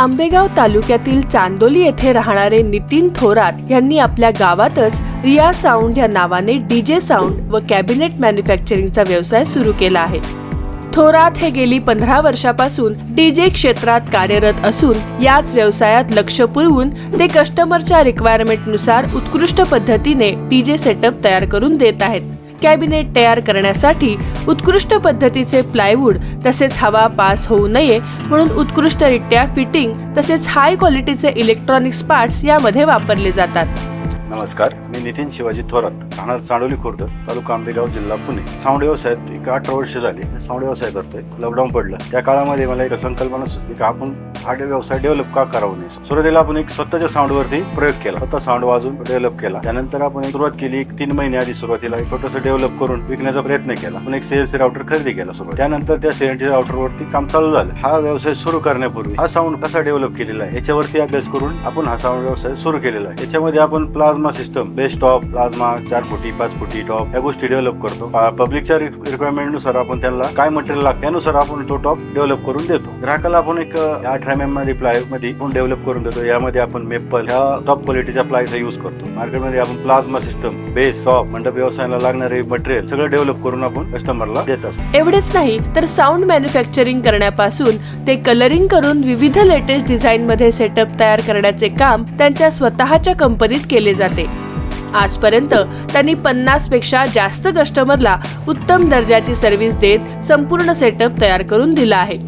आंबेगाव तालुक्यातील चांदोली येथे राहणारे नितीन थोरात यांनी आपल्या गावातच रिया साऊंड या नावाने डीजे साऊंड व कॅबिनेट मॅन्युफॅक्चरिंगचा व्यवसाय सुरू केला आहे. थोरात हे गेली पंधरा वर्षापासून डीजे क्षेत्रात कार्यरत असून याच व्यवसायात लक्ष पुरवून ते कस्टमरच्या रिक्वायरमेंटनुसार उत्कृष्ट पद्धतीने डीजे सेटअप तयार करून देत आहेत. कॅबिनेट तयार करण्यासाठी उत्कृष्ट पद्धतीचे प्लायवूड तसेच हवा पास होऊ नये म्हणून उत्कृष्टरित्या फिटिंग तसेच हाय क्वालिटीचे इलेक्ट्रॉनिक्स पार्ट्स यामध्ये वापरले जातात. नमस्कार मी नितीन शिवाजी थोरात राहणार चांडोली खुर्द तालुका आंबेगाव जिल्हा पुणे. साऊंड व्यवसायात हो एक अठरा वर्ष झाली. साऊंड व्यवसाय हो करतोय. लॉकडाऊन पडलं. त्या काळामध्ये मला एक संकल्पना सुचली की आपण हा व्यवसाय डेव्हलप का करावं नाही? सुरुवातीला आपण एक स्वतःच्या साऊंड वरती प्रयोग केला. स्वतः साऊंड वाजून डेव्हलप केला. त्यानंतर आपण सुरुवात केली एक तीन महिने आधी सुरुवातीला एक छोटंसं डेव्हलप करून विकण्याचा प्रयत्न केला. आपण एक सीएनसी राऊटर खरेदी केला सुरुवात त्यानंतर त्या सीएनसी राऊटर वरती काम चालू झालं. हा व्यवसाय सुरू करण्यापूर्वी हा साऊंड कसा डेव्हलप केलेला आहे याच्यावरती अभ्यास करून आपण हा साऊंड व्यवसाय सुरू केलेला आहे. याच्यामध्ये आपण plasma system best top plasma चार फुटी पाच फुटी टॉप या गोष्टी डेव्हलप करतो. पब्लिकच्या रिक्वायरमेंटनुसार आपण त्यांना काय मटेरियल लागतं त्यानुसार आपण तो टॉप डेव्हलप करून देतो. ग्राहकाला आपण एक आठ एम एम प्लायमध्ये आपण डेव्हलप करून देतो. यामध्ये आपण मेपल ह्या टॉप क्वालिटीच्या प्लायचा युज करतो. मार्केटमध्ये आपण प्लाझ्मा सिस्टम बेस सॉप मंडप व्यवसायाला लागणारे मटेरियल सगळं डेव्हलप करून आपण कस्टमरला देत असतो. एवढेच नाही तर साऊंड मॅन्युफॅक्चरिंग करण्यापासून ते कलरिंग करून विविध लेटेस्ट डिझाईन मध्ये सेटअप तयार करण्याचे काम त्यांच्या स्वतःच्या कंपनीत केले जाते. आजपर्यंत त्यांनी पन्नासपेक्षा जास्त कस्टमरला उत्तम दर्जाची सर्व्हिस देत संपूर्ण सेटअप तयार करून दिला आहे.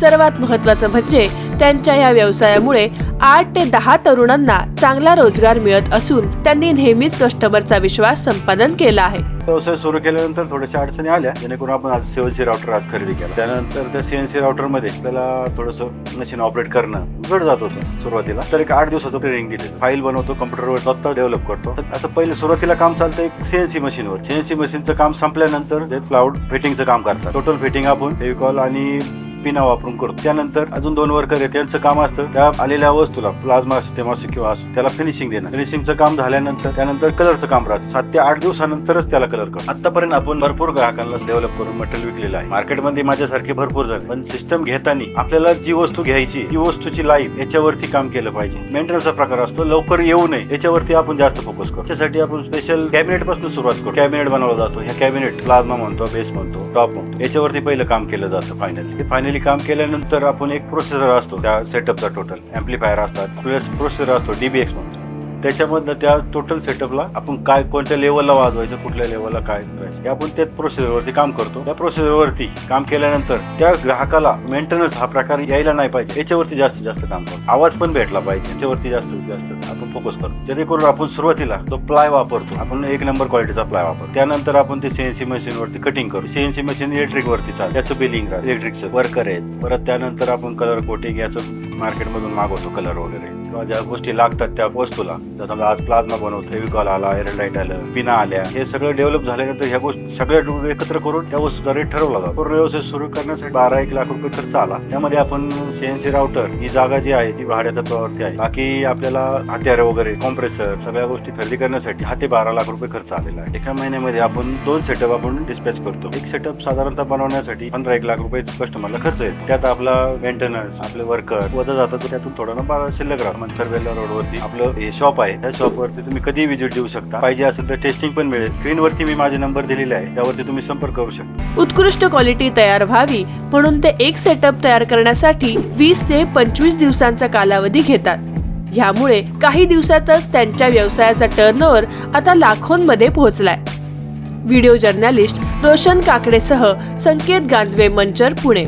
सर्वात महत्वाचं म्हणजे त्यांच्या या व्यवसायामुळे आठ ते दहा तरुणांना चांगला रोजगार मिळत असून त्यांनी नेहमीच कस्टमरचा विश्वास संपादन केला आहे. व्यवसाय सुरू केल्यानंतर थोड्याशा अडचणी आल्या. जेणेकरून आपण आज सीएनसी राउटर आज खरेदी केला. त्यानंतर त्या सीएनसी राऊटरमध्ये आपल्याला थोडंसं मशीन ऑपरेट करणं जड जात होतं सुरुवातीला. तर एक आठ दिवसाचं ट्रेनिंग दिले. फाईल बनवतो कम्प्युटरवर स्वतः डेव्हलप करतो. तर असं पहिले सुरुवातीला काम चालतं एक सीएनसी मशीनवर सीएनसी मशीनचं काम संपल्यानंतर ते क्लाउड फिटिंगचं काम करतात. टोटल फिटिंग आपण फेविकॉल आणि पिना वापरून करतो त्यानंतर अजून दोन वर्कर आहेत. त्यांचं काम असतं त्या आलेल्या वस्तूला प्लाझ्मा तेव्हा असो किंवा असो त्याला फिनिशिंग देणं. फिनिशिंगचं काम झाल्यानंतर त्यानंतर कलरचं काम राहतं. सात ते आठ दिवसानंतरच त्याला कलर करतो आतापर्यंत आपण भरपूर ग्राहकांना डेव्हलप करून मटेरियल विकलेलं आहे. मार्केटमध्ये माझ्यासारखे भरपूर झाले पण सिस्टम घेताना आपल्याला जी वस्तू घ्यायची ती वस्तूची लाईफ याच्यावरती काम केलं पाहिजे. मेंटेनन्सचा प्रकार असतो. लवकर येऊ नये. याच्यावरती आपण जास्त फोकस करतो त्यासाठी आपण स्पेशल कॅबिनेटपासून सुरुवात करतो कॅबिनेट बनवला जातो. ह्या कॅबिनेट प्लाझ्मा म्हणतो बेस म्हणतो टॉप म्हणतो. याच्यावरती पहिलं काम केलं जातं फायनली हे फायनली काम केल्यानंतर आपण एक प्रोसेसर असतो त्या सेटअपचा टोटल. अँप्लिफायर असतात प्लस प्रोसेसर असतो डीबीएक्स म्हणून. त्याच्यामधनं त्या टोटल सेटअपला आपण काय कोणत्या लेवलला वाजवायचं कुठल्या लेवलला काय करायचं हे आपण त्या प्रोसेसरवरती काम करतो. त्या प्रोसेसरवरती काम केल्यानंतर त्या ग्राहकाला मेंटेनन्स हा प्रकार यायला नाही पाहिजे. याच्यावरती जास्तीत जास्त काम करतो आवाज पण भेटला पाहिजे. याच्यावरती जास्तीत जास्त आपण फोकस करतो जेणेकरून आपण सुरुवातीला तो प्लाय वापरतो. आपण एक नंबर क्वालिटीचा प्लाय वापरतो. त्यानंतर आपण ते सीएनसी मशीन वरती कटिंग करू. सीएनसी मशीन इलेक्ट्रिक वरती चालतं त्याचं बिलिंग इलेक्ट्रिकचं वर्कर आहेत. परत त्यानंतर आपण कलर कोटिंग याचं मार्केटमधून मागवतो कलर वगैरे. किंवा ज्या गोष्टी लागतात त्या वस्तूला. जर समजा आज प्लाझ्मा बनवतो फेविकॉल आला एअरलाईट आलं पिना आल्या हे सगळं डेव्हलप झाल्यानंतर ह्या गोष्टी सगळ्या एकत्र करून त्या वस्तूचा रेट ठरवला जातो. पूर्ण व्यवसाय सुरू करण्यासाठी बारा एक लाख रुपये खर्च आला. त्यामध्ये आपण सीएनसी राउटर ही जागा जी आहे ती भाड्याच्या तत्वावरती आहे. बाकी आपल्याला हत्यारं वगैरे कॉम्प्रेसर सगळ्या गोष्टी खरेदी करण्यासाठी हा ते बारा लाख रुपये खर्च आलेला आहे. एका महिन्यामध्ये आपण दोन सेटअप आपण डिस्पॅच करतो. एक सेटअप साधारणतः बनवण्यासाठी पंधरा एक लाख रुपये कस्टमरला खर्च येतो. त्यात आपला मेंटेनन्स आपले वर्कर वजा जातात त्यातून थोडा ना बारा शिल्लक राहतो. मनसरवेला रोडवरती आपलं हे शॉप आहे. त्या शॉप वरती तुम्ही कधी विजिट देऊ शकता. पाहिजे असेल तर टेस्टिंग पण मिळेल. स्क्रीनवरती मी माझे नंबर दिलेले आहे त्यावरती तुम्ही संपर्क करू शकता. उत्कृष्ट क्वालिटी तयार व्हावी म्हणून ते एक सेटअप तयार करण्यासाठी वीस ते पंचवीस दिवसांचा कालावधी घेतात. ह्यामुळे काही दिवसातच त्यांच्या व्यवसायाचा टर्नओव्हर आता लाखोंमध्ये पोहोचलाय. व्हिडिओ जर्नलिस्ट रोशन काकडेसह संकेत गांजवे मंचर पुणे.